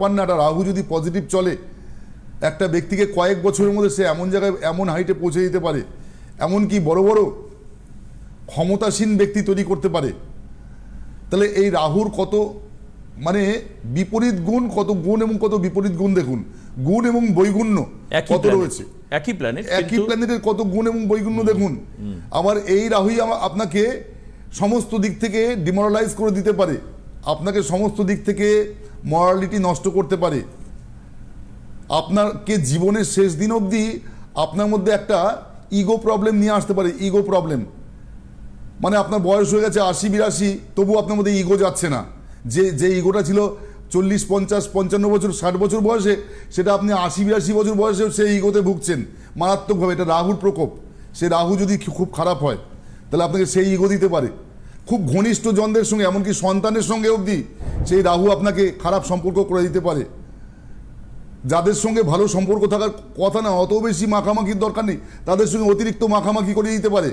পান না একটা রাহু যদি পজিটিভ চলে একটা ব্যক্তিকে কয়েক বছরের মধ্যে সে এমন জায়গায় এমন হাইটে পৌঁছে দিতে পারে এমনকি বড় বড় ক্ষমতাসীন ব্যক্তি তৈরি করতে পারে? তাহলে এই রাহুর কত মানে বিপরীত গুণ কত গুণ এবং কত বিপরীত গুণ দেখুন। গুণ এবং বৈগুণ্য কত রয়েছে? একই প্ল্যানেট একই প্ল্যানেটের কত গুণ এবং বৈগুণ্য দেখুন। আবার এই রাহুই আপনাকে সমস্ত দিক থেকে ডিমোরালাইজ করে দিতে পারে। আপনাকে সমস্ত দিক থেকে মরালিটি নষ্ট করতে পারে। আপনাকে জীবনের শেষ দিন অবধি আপনার মধ্যে একটা ইগো প্রবলেম নিয়ে আসতে পারে ইগো প্রবলেম মানে আপনার বয়স হয়ে গেছে আশি, বিরাশি তবু আপনার মধ্যে ইগো যাচ্ছে না। যে যে ইগোটা ছিল চল্লিশ, পঞ্চাশ, পঞ্চান্ন বছর, ষাট বছর বয়সে, সেটা আপনি আশি, বিরাশি বছর বয়সে সেই ইগোতে ভুগছেন। মারাত্মকভাবে এটা রাহুর প্রকোপ। সে রাহু যদি খুব খারাপ হয়, তাহলে আপনাকে সেই ইগো দিতে পারে। খুব ঘনিষ্ঠ জনদের সঙ্গে, এমনকি সন্তানের সঙ্গে অবধি সেই রাহু আপনাকে খারাপ সম্পর্ক করে দিতে পারে। যাদের সঙ্গে ভালো সম্পর্ক থাকার কথা না, অত বেশি মাখামাখির দরকার নেই। তাদের সঙ্গে অতিরিক্ত মাখামাখি করে দিতে পারে।